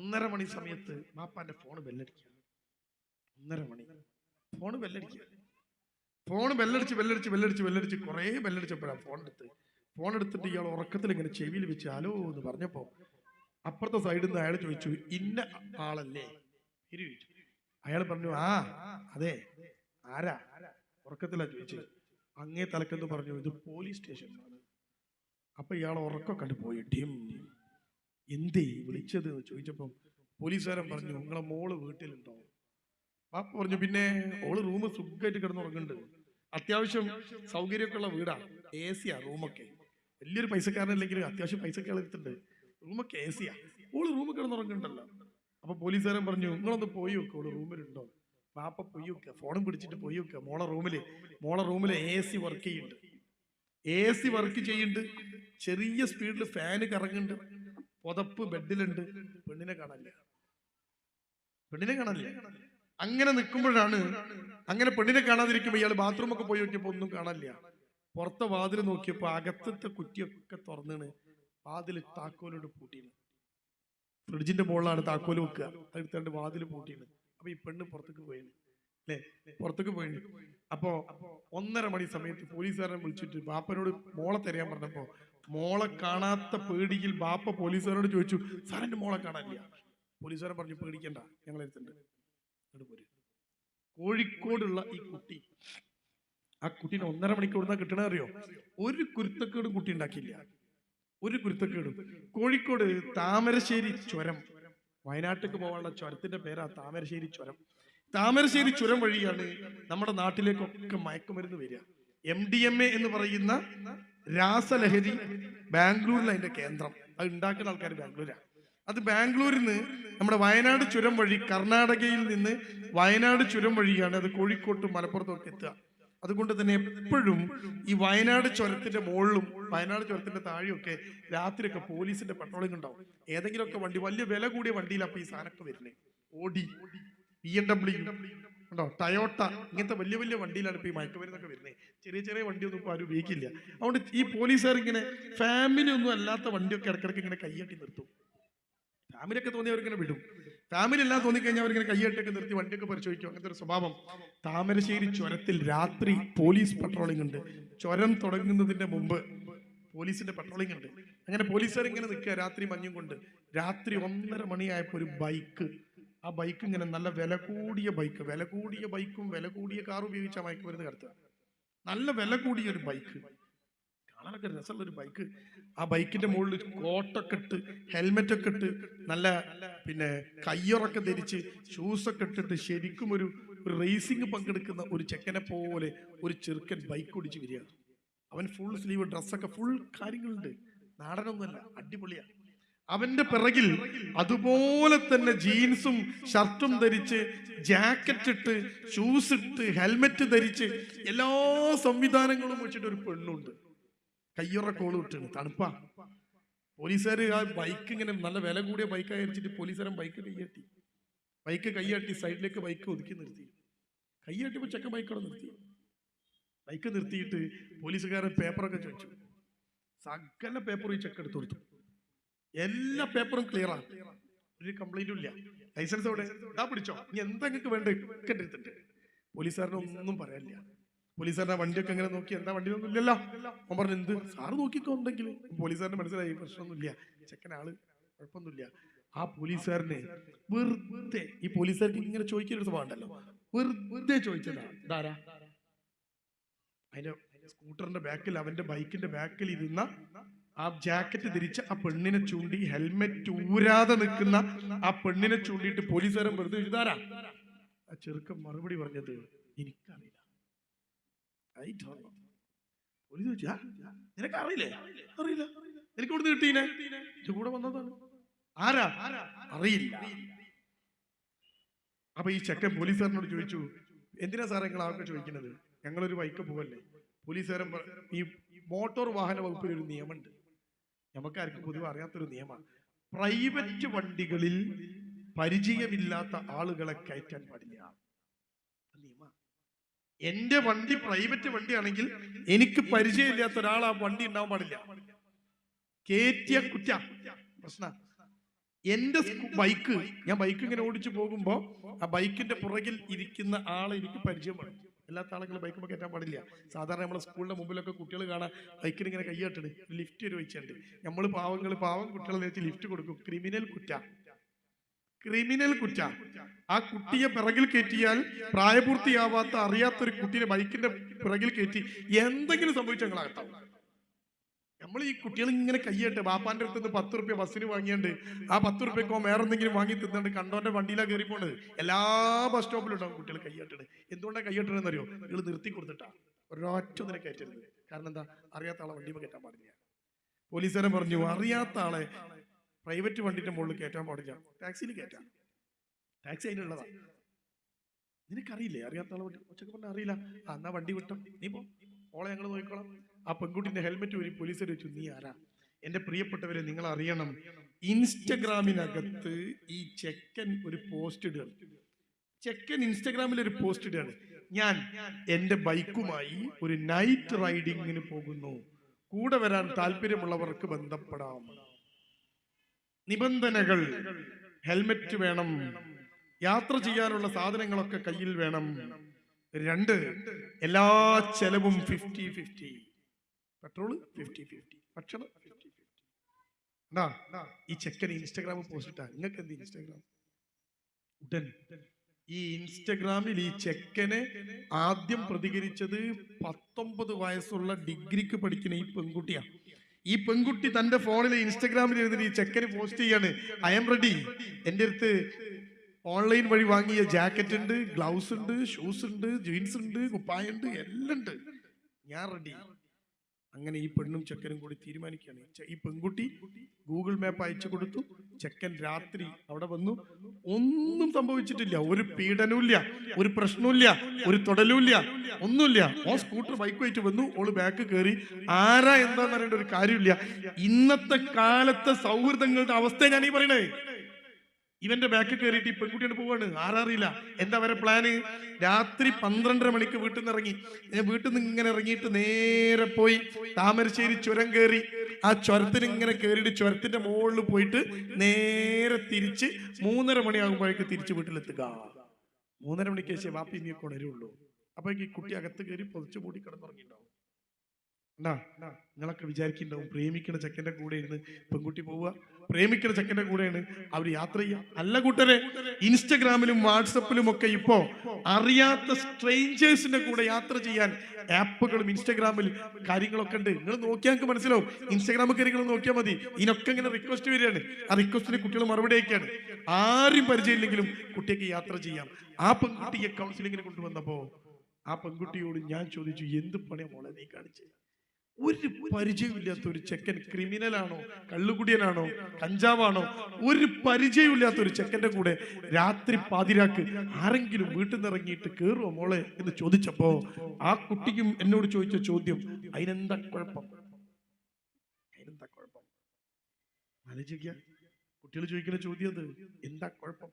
ഒന്നര മണി സമയത്ത് മാപ്പാന്റെ ഫോൺ ബെല്ലടിക്കുക ഒന്നര മണി. ഫോൺ ബെല്ലടിക്കുക ഫോൺ ബെല്ലടിച്ച് ബെല്ലടിച്ച് ബെല്ലടിച്ച് ബെല്ലടിച്ച് കുറേ ബെല്ലടിച്ചപ്പോഴാണ് ഫോൺ എടുത്ത്. ഫോൺ എടുത്തിട്ട് ഇയാൾ ഉറക്കത്തിൽ ഇങ്ങനെ ചെവിയിൽ വെച്ച് ഹലോ എന്ന് പറഞ്ഞപ്പോ അപ്പുറത്തെ സൈഡിൽ നിന്ന് അയാൾ ചോദിച്ചു ഇന്ന ആളല്ലേ? അയാൾ പറഞ്ഞു ആ അതെ. ആരാ? ഉറക്കത്തിലാ ചോദിച്ചു അങ്ങേ തലക്കെന്ന് പറഞ്ഞു ഇത് പോലീസ് സ്റ്റേഷൻ അപ്പൊ ഇയാൾ ഉറക്കം കണ്ടു പോയി ഡിം. എന്തേ വിളിച്ചത് എന്ന് ചോദിച്ചപ്പം പോലീസുകാരൻ പറഞ്ഞു നിങ്ങളെ മോൾ വീട്ടിലുണ്ടോ പാപ്പ പറഞ്ഞു പിന്നെ ഓൾ റൂം സുഖമായിട്ട് കിടന്നുറങ്ങുന്നുണ്ട്. അത്യാവശ്യം സൗകര്യമൊക്കെ ഉള്ള വീടാണ് എ സിയാ റൂമൊക്കെ. വലിയൊരു പൈസക്കാരനല്ലെങ്കിലും അത്യാവശ്യം പൈസക്ക് എടുത്തിട്ടുണ്ട്. റൂമൊക്കെ എ സിയാ ഓൾ റൂമിൽ കിടന്നുറങ്ങുന്നുണ്ടല്ലോ. അപ്പൊ പോലീസുകാരൻ പറഞ്ഞു നിങ്ങളൊന്ന് പോയി വെക്കുക ഓൾ റൂമിലുണ്ടോ? പാപ്പ പോയി വെക്കുക ഫോണും പിടിച്ചിട്ട് പോയി വെക്കുക മോളെ റൂമിൽ മോളെ റൂമിൽ എ സി വർക്ക് ചെയ്യുന്നുണ്ട്. എ സി വർക്ക് ചെയ്യുന്നുണ്ട്. ചെറിയ സ്പീഡിൽ ഫാന് കറങ്ങുന്നുണ്ട്. പുതപ്പ് ബെഡിലുണ്ട്. പെണ്ണിനെ കാണാനില്ല. പെണ്ണിനെ കാണാനില്ല. അങ്ങനെ നിൽക്കുമ്പോഴാണ് അങ്ങനെ പെണ്ണിനെ കാണാതിരിക്കുമ്പോൾ ഇയാൾ ബാത്റൂം ഒക്കെ പോയി നോക്കിയപ്പോ ഒന്നും കാണാനില്ല. പുറത്തെ വാതിൽ നോക്കിയപ്പോൾ അകത്തത്തെ കുറ്റിയൊക്കെ തുറന്നാണ്. വാതിൽ താക്കോലോട് പൂട്ടിയാണ് ഫ്രിഡ്ജിന്റെ മുകളിലാണ് താക്കോൽ വെക്കുക. അതെടുത്താണ്ട് വാതിൽ പൂട്ടിയാണ് അപ്പൊ ഈ പെണ്ണ് പുറത്തേക്ക് പോയാണ്. അല്ലേ? പുറത്തേക്ക് പോയിന് അപ്പോ ഒന്നര മണി സമയത്ത് പോലീസുകാരനെ വിളിച്ചിട്ട് ബാപ്പനോട് മോളെ തരാൻ പറഞ്ഞപ്പോ മോളെ കാണാത്ത പേടിയിൽ ബാപ്പ പോലീസുകാരോട് ചോദിച്ചു സാർ എന്റെ മോളെ കാണാനില്ല. പോലീസുകാരൻ പറഞ്ഞു പേടിക്കണ്ട ഞങ്ങൾ എടുത്തിട്ടുണ്ട്. കോഴിക്കോടുള്ള ഈ കുട്ടി ആ കുട്ടീനെ ഒന്നര മണിക്കൂർ എന്നാ കിട്ടണ അറിയോ? ഒരു കുരുത്തക്കേടും കുട്ടി ഉണ്ടാക്കിയില്ല. ഒരു കുരുത്തക്കേടും. കോഴിക്കോട് താമരശ്ശേരി ചുരം. വയനാട്ടിലേക്ക് പോകാനുള്ള ചുരത്തിന്റെ പേരാ താമരശ്ശേരി ചുരം. താമരശ്ശേരി ചുരം വഴിയാണ് നമ്മുടെ നാട്ടിലേക്കൊക്കെ മയക്കുമരുന്ന് വരിക. എം ഡി എം എ എന്ന് പറയുന്ന രാസലഹരി ബാംഗ്ലൂരിൽ അതിന്റെ കേന്ദ്രം. അത് ഉണ്ടാക്കുന്ന ആൾക്കാർ ബാംഗ്ലൂരാണ് അത് ബാംഗ്ലൂരിൽ നിന്ന് നമ്മുടെ വയനാട് ചുരം വഴി കർണാടകയിൽ നിന്ന് വയനാട് ചുരം വഴിയാണ് അത് കോഴിക്കോട്ടും മലപ്പുറത്തും എത്തുക. അതുകൊണ്ട് തന്നെ എപ്പോഴും ഈ വയനാട് ചുരത്തിന്റെ മുകളിലും വയനാട് ചുരത്തിന്റെ താഴെയൊക്കെ രാത്രിയൊക്കെ പോലീസിന്റെ പെട്രോളിംഗ് ഉണ്ടാവും. ഏതെങ്കിലുമൊക്കെ വണ്ടി വലിയ വില കൂടിയ വണ്ടിയിലാണ് ഈ സാധനമൊക്കെ വരുന്നത് ഓടി ബി എം ഡബ്ല്യു ഉണ്ടോ? ടയോട്ട ഇങ്ങനത്തെ വലിയ വലിയ വണ്ടിയിലാണ് ഇപ്പൊ ഈ മയക്കുമരുന്നൊക്കെ വരുന്നത് ചെറിയ ചെറിയ വണ്ടിയൊന്നും ഇപ്പൊ ആരും ഉപയോഗിക്കില്ല. അതുകൊണ്ട് ഈ പോലീസുകാർ ഇങ്ങനെ ഫാമിലി ഒന്നും അല്ലാത്ത വണ്ടിയൊക്കെ ഇടക്കിടക്ക് ഇങ്ങനെ കൈയട്ടി നിർത്തും. ഫാമിലി ഒക്കെ തോന്നി അവരിങ്ങനെ വിടും. ഫാമിലി എല്ലാം തോന്നിക്കഴിഞ്ഞാൽ അവരിങ്ങനെ കൈയ്യട്ടൊക്കെ നിർത്തി വണ്ടിയൊക്കെ പരിശോധിക്കും. അങ്ങനത്തെ ഒരു സ്വഭാവം. താമരശ്ശേരി ചുരത്തിൽ രാത്രി പോലീസ് പട്രോളിംഗ് ഉണ്ട്. ചുരം തുടങ്ങുന്നതിന്റെ മുമ്പ് പോലീസിന്റെ പട്രോളിംഗ് ഉണ്ട്. അങ്ങനെ പോലീസുകാർ ഇങ്ങനെ നിൽക്കുക രാത്രി മഞ്ഞും കൊണ്ട്. രാത്രി ഒന്നര മണിയായപ്പോൾ ഒരു ബൈക്ക് ആ ബൈക്ക് ഇങ്ങനെ നല്ല വില കൂടിയ ബൈക്ക് വില കൂടിയ ബൈക്കും വില കൂടിയ കാർ ഉപയോഗിച്ച മയക്കുമരുന്ന് കടത്തുക. നല്ല വില കൂടിയ ഒരു ബൈക്ക് കാണാനൊക്കെ രസമുള്ള ഒരു ബൈക്ക് ആ ബൈക്കിന്റെ മുകളിൽ കോട്ടൊക്കെ ഇട്ട് ഹെൽമെറ്റ് ഒക്കെ ഇട്ട് നല്ല പിന്നെ കയ്യുറൊക്കെ ധരിച്ച് ഷൂസ് ഒക്കെ ഇട്ടിട്ട് ശരിക്കും ഒരു റേസിംഗ് പങ്കെടുക്കുന്ന ഒരു ചെക്കനെ പോലെ ഒരു ചെറുക്കൻ ബൈക്ക് ഓടിച്ച് വരിക. അവൻ ഫുൾ സ്ലീവ് ഡ്രസ്സൊക്കെ ഫുൾ കാര്യങ്ങളുണ്ട്. നാടനൊന്നുമല്ല അടിപൊളിയാ. അവന്റെ പിറകിൽ അതുപോലെ തന്നെ ജീൻസും ഷർട്ടും ധരിച്ച് ജാക്കറ്റ് ഇട്ട് ഷൂസ് ഇട്ട് ഹെൽമെറ്റ് ധരിച്ച് എല്ലാ സംവിധാനങ്ങളും വെച്ചിട്ട് ഒരു പെണ്ണുണ്ട്. കയ്യുറ കോൾ വിട്ടാണ് തണുപ്പാ. പോലീസുകാർ ആ ബൈക്ക് ഇങ്ങനെ നല്ല വില കൂടിയ ബൈക്ക് അയച്ചിട്ട് പോലീസുകാരൻ ബൈക്ക് കയ്യാട്ടി ബൈക്ക് കയ്യാട്ടി സൈഡിലേക്ക് ബൈക്ക് ഒതുക്കി നിർത്തി. കയ്യാട്ടിപ്പോ ചെക്ക ബൈക്ക് അവിടെ നിർത്തി. ബൈക്ക് നിർത്തിയിട്ട് പോലീസുകാരൻ പേപ്പറൊക്കെ ചോദിച്ചു. സകല പേപ്പർ ഈ ചെക്ക് എടുത്തു കൊടുത്തു. എല്ലാ പേപ്പറും ക്ലിയർ ആണ് ഒരു കംപ്ലൈന്റും ഇല്ല. ലൈസൻസ് എവിടെ? ഇതാ പിടിച്ചോ. ഇനി എന്താ നിങ്ങൾക്ക് വേണ്ട? ഒക്കെ എടുത്തിട്ട്. പോലീസുകാരനെ ഒന്നും പറയാനില്ല. പോലീസുകാരനെ വണ്ടിയൊക്കെ എങ്ങനെ നോക്കി എന്താ വണ്ടി ഒന്നും ഇല്ലല്ലോ. അവൻ പറഞ്ഞു എന്ത്? സാറ് നോക്കിക്കോണ്ടെങ്കിൽ പോലീസുകാരന് മനസ്സിലായി പ്രശ്നമൊന്നുമില്ല. ചെക്കൻ ആൾ കുഴപ്പമൊന്നുമില്ല. ആ പോലീസുകാരനെ വെറുതെ ഈ പോലീസുകാർക്ക് ഇങ്ങനെ ചോദിക്കുന്ന ഒരു സ്വഭാവം ഉണ്ടല്ലോ. വെറുതെ ചോദിച്ചതാ. ഇതാരാ? അതിന്റെ സ്കൂട്ടറിന്റെ ബാക്കിൽ അവന്റെ ബൈക്കിന്റെ ബാക്കിൽ ഇരുന്ന ആ ജാക്കറ്റ് തിരിച്ച് ആ പെണ്ണിനെ ചൂണ്ടി ഹെൽമെറ്റ് ഊരാതെ നിൽക്കുന്ന ആ പെണ്ണിനെ ചൂണ്ടിയിട്ട് പോലീസുകാരൻ വെറുതെ എഴുതാരാ ആ ചെറുക്കൻ മറുപടി പറഞ്ഞത് എനിക്കറിയില്ല. പോലീസ് ചോദിച്ചു അറിയില്ലേ. എനിക്ക് ഇവിടുന്ന് കിട്ടീനെ? കൂടെ വന്നതാണ്. ആരാ? അറിയില്ല. അപ്പൊ ഈ ചെക്കൻ പോലീസുകാരനോട് ചോദിച്ചു എന്തിനാ സാറേ നിങ്ങൾ ആൾക്ക് ചോദിക്കുന്നത്? ഞങ്ങളൊരു ബൈക്ക് പോവല്ലേ? പോലീസുകാരൻ ഈ മോട്ടോർ വാഹന വകുപ്പിൽ ഒരു നിയമമുണ്ട് നമുക്കാർക്കും പൊതുവെ അറിയാത്തൊരു നിയമമാണ്. പ്രൈവറ്റ് വണ്ടികളിൽ പരിചയമില്ലാത്ത ആളുകളെ കയറ്റാൻ പാടില്ല. എന്റെ വണ്ടി പ്രൈവറ്റ് വണ്ടിയാണെങ്കിൽ എനിക്ക് പരിചയമില്ലാത്ത ഒരാൾ ആ വണ്ടി ഉണ്ടാവാൻ പാടില്ല. കേറ്റിയ കുറ്റ. പ്രശ്ന. എന്റെ ബൈക്ക് ഞാൻ ബൈക്ക് ഇങ്ങനെ ഓടിച്ചു പോകുമ്പോ ആ ബൈക്കിന്റെ പുറകിൽ ഇരിക്കുന്ന ആളെ എനിക്ക് പരിചയമാണ് എല്ലാത്ത ആളുകളും ബൈക്കുമ്പോൾ കയറ്റാൻ പാടില്ല. സാധാരണ നമ്മളെ സ്കൂളിന്റെ മുമ്പിലൊക്കെ കുട്ടികൾ കാണാൻ ബൈക്കിന് ഇങ്ങനെ കൈയ്യട്ടണ് ലിഫ്റ്റ് ഒരു വെച്ചിട്ടുണ്ട് നമ്മൾ പാവങ്ങൾ പാവം കുട്ടികളെ വെച്ച് ലിഫ്റ്റ് കൊടുക്കും. ക്രിമിനൽ കുറ്റ. ക്രിമിനൽ കുറ്റ. ആ കുട്ടിയെ പിറകിൽ കയറ്റിയാൽ പ്രായപൂർത്തിയാവാത്ത അറിയാത്തൊരു കുട്ടിയെ ബൈക്കിന്റെ പിറകിൽ കയറ്റി എന്തെങ്കിലും സംഭവിച്ചാൽ ഞങ്ങളകത്താവും നമ്മൾ ഈ കുട്ടികൾ ഇങ്ങനെ കയ്യട്ടെ ബാപ്പാന്റെ അടുത്ത് പത്ത് റുപ്യ ബസ്സിന് വാങ്ങിയാണ്ട് ആ പത്ത് റുപ്യക്കോ വേറെ എന്തെങ്കിലും വാങ്ങി തിന്നുണ്ട് കണ്ടോന്റെ വണ്ടിയിലാ കയറി പോണത്. എല്ലാ ബസ് സ്റ്റോപ്പിലും ഉണ്ടാവും കുട്ടികൾ കയ്യട്ടത് എന്തുകൊണ്ടാണ് കയ്യട്ടണെന്ന് അറിയോ നിങ്ങൾ നിർത്തി കൊടുത്തിട്ടാ. ഒരൊറ്റ നില കയറ്റരുത്. കാരണം എന്താ? അറിയാത്ത ആളെ വണ്ടി കയറ്റാൻ പാടില്ല. പോലീസുകാരൻ പറഞ്ഞു അറിയാത്ത ആളെ പ്രൈവറ്റ് വണ്ടിന്റെ മുകളിൽ കയറ്റാൻ പാടില്ല. ടാക്സിയിൽ കയറ്റാം. ടാക്സി അതിനുള്ളതാ നിനക്കറിയില്ലേ? അറിയാത്ത ആളെ വണ്ടി ഒച്ചക്ക് പറഞ്ഞാൽ അറിയില്ല. എന്നാ വണ്ടി വിട്ടോ. നീ പോ. ഓളെ ഞങ്ങൾ നോക്കിക്കോളാം. ആ പെൺകുട്ടിന്റെ ഹെൽമെറ്റ് ഒരു പോലീസർ വെച്ചു. നീ ആരാ? എന്റെ പ്രിയപ്പെട്ടവരെ നിങ്ങൾ അറിയണം ഇൻസ്റ്റഗ്രാമിനകത്ത് ഈ ചെക്കൻ ഒരു പോസ്റ്റ് ഇടുകയാണ് ചെക്കൻ ഇൻസ്റ്റഗ്രാമിൽ ഒരു പോസ്റ്റ് ഇടുകയാണ്. ഞാൻ എന്റെ ബൈക്കുമായി ഒരു നൈറ്റ് റൈഡിങ്ങിന് പോകുന്നു. കൂടെ വരാൻ താല്പര്യമുള്ളവർക്ക് ബന്ധപ്പെടാം. നിബന്ധനകൾ. ഹെൽമെറ്റ് വേണം. യാത്ര ചെയ്യാനുള്ള സാധനങ്ങളൊക്കെ കയ്യിൽ വേണം. രണ്ട്. എല്ലാ ചെലവും fifty fifty petrol fifty fifty ഭക്ഷണം ഫിഫ്റ്റി ഈ ചെക്കൻ ഇൻസ്റ്റാഗ്രാമിൽ പോസ്റ്റ് ഇട്ടാ. നിങ്ങൾക്ക് എന്ത് ഇൻസ്റ്റാഗ്രാം? ഉടൻ. ഈ ഇൻസ്റ്റഗ്രാമിൽ ഈ ചെക്കനെ ആദ്യം പ്രതികരിച്ചത് പത്തൊമ്പത് വയസ്സുള്ള ഡിഗ്രിക്ക് പഠിക്കുന്ന ഈ പെൺകുട്ടിയാ. ഈ പെൺകുട്ടി തന്റെ ഫോണിൽ ഇൻസ്റ്റഗ്രാമിൽ എഴുതി ഈ ചെക്കന് പോസ്റ്റ് ചെയ്യാണ്. ഐ എം റെഡി എന്റെ അടുത്ത് ഓൺലൈൻ വഴി വാങ്ങിയ ജാക്കറ്റ് ഉണ്ട് ഗ്ലൗസ് ഉണ്ട് ഷൂസ് ഉണ്ട് ജീൻസ് ഉണ്ട് കുപ്പായുണ്ട് എല്ലാം ഉണ്ട്. ഞാൻ റെഡി അങ്ങനെ ഈ പെണ്ണും ചെക്കനും കൂടി തീരുമാനിക്കുകയാണ്. ഈ പെൺകുട്ടി ഗൂഗിൾ മാപ്പ് അയച്ചു കൊടുത്തു. ചെക്കൻ രാത്രി അവിടെ വന്നു. ഒന്നും സംഭവിച്ചിട്ടില്ല. ഒരു പീഡനവുമില്ല ഒരു പ്രശ്നവുമില്ല ഒരു തൊടലുമില്ല ഒന്നുമില്ല. ഓ സ്കൂട്ടർ ബൈക്ക് വെച്ച് വന്നു. ഓൾ ബാക്ക് കയറി. ആരാ എന്താന്ന് പറയേണ്ട ഒരു കാര്യമില്ല ഇന്നത്തെ കാലത്തെ സൗഹൃദങ്ങളുടെ അവസ്ഥ ഞാൻ ഈ പറയണേ ഇവന്റെ ബാക്കിൽ കയറിയിട്ട് ഈ പെൺകുട്ടിയോട് പോവാണ്. ആരറിയില്ല. എന്താ വരെ പ്ലാന് രാത്രി പന്ത്രണ്ടര മണിക്ക് വീട്ടിൽ നിന്ന് ഇറങ്ങി. വീട്ടിൽ നിന്ന് ഇങ്ങനെ ഇറങ്ങിയിട്ട് നേരെ പോയി താമരശ്ശേരി ചുരം കയറി. ആ ചുരത്തിന് ഇങ്ങനെ കയറിയിട്ട് ചുരത്തിന്റെ മുകളിൽ പോയിട്ട് നേരെ തിരിച്ച് മൂന്നര മണിയാകുമ്പോഴേക്ക് തിരിച്ച് വീട്ടിലെത്തുക. മൂന്നര മണിക്ക് ശേഷം വാപ്പി ഇനിയൊക്കെ ഉണരുള്ളൂ അപ്പൊ ഈ കുട്ടി അകത്ത് കയറി പൊതിച്ചു മൂടി കിടന്നുറങ്ങിണ്ടാവും നിങ്ങളൊക്കെ വിചാരിക്കുന്നുണ്ടാവും പ്രേമിക്കുന്ന ചെക്കന്റെ കൂടെ പെൺകുട്ടി പോവുക. പ്രേമിക്കുന്ന ചെക്കന്റെ കൂടെയാണ് അവർ യാത്ര ചെയ്യുക. അല്ല കൂട്ടരെ ഇൻസ്റ്റഗ്രാമിലും വാട്സപ്പിലും ഒക്കെ ഇപ്പോ അറിയാത്ത സ്ട്രേഞ്ചേഴ്സിന്റെ കൂടെ യാത്ര ചെയ്യാൻ ആപ്പുകളും ഇൻസ്റ്റഗ്രാമിൽ കാര്യങ്ങളൊക്കെ ഉണ്ട്. നിങ്ങൾ നോക്കിയാൽ നിങ്ങൾക്ക് മനസ്സിലാവും. ഇൻസ്റ്റഗ്രാമിൽ കാര്യങ്ങൾ നോക്കിയാൽ മതി. ഇതിനൊക്കെ ഇങ്ങനെ റിക്വസ്റ്റ് വരികയാണ്. ആ റിക്വസ്റ്റിന് കുട്ടികൾ മറുപടി അയക്കുകയാണ് ആരും പരിചയമില്ലെങ്കിലും കുട്ടിയൊക്കെ യാത്ര ചെയ്യാം. ആ പെൺകുട്ടിയെ കൗൺസിലിങ്ങിന് കൊണ്ടുവന്നപ്പോ ആ പെൺകുട്ടിയോട് ഞാൻ ചോദിച്ചു എന്ത് പണിയാ മോളെ നീ കാണിച്ചേ? ഒരു പരിചയമില്ലാത്ത ഒരു ചെക്കൻ ക്രിമിനലാണോ? കള്ളുകുടിയനാണോ? കഞ്ചാവാണോ? ഒരു പരിചയമില്ലാത്ത ഒരു ചെക്കന്റെ കൂടെ രാത്രി പാതിരാക്ക് ആരെങ്കിലും വീട്ടിൽ നിന്ന് ഇറങ്ങിയിട്ട് കയറുമോ മോളെ എന്ന് ചോദിച്ചപ്പോ ആ കുട്ടിക്കും എന്നോട് ചോദിച്ച ചോദ്യം അതിനെന്താ കുഴപ്പം? അതിനെന്താ കുഴപ്പം? കുട്ടികൾ ചോദിക്കുന്ന ചോദ്യം അത് എന്താ കുഴപ്പം?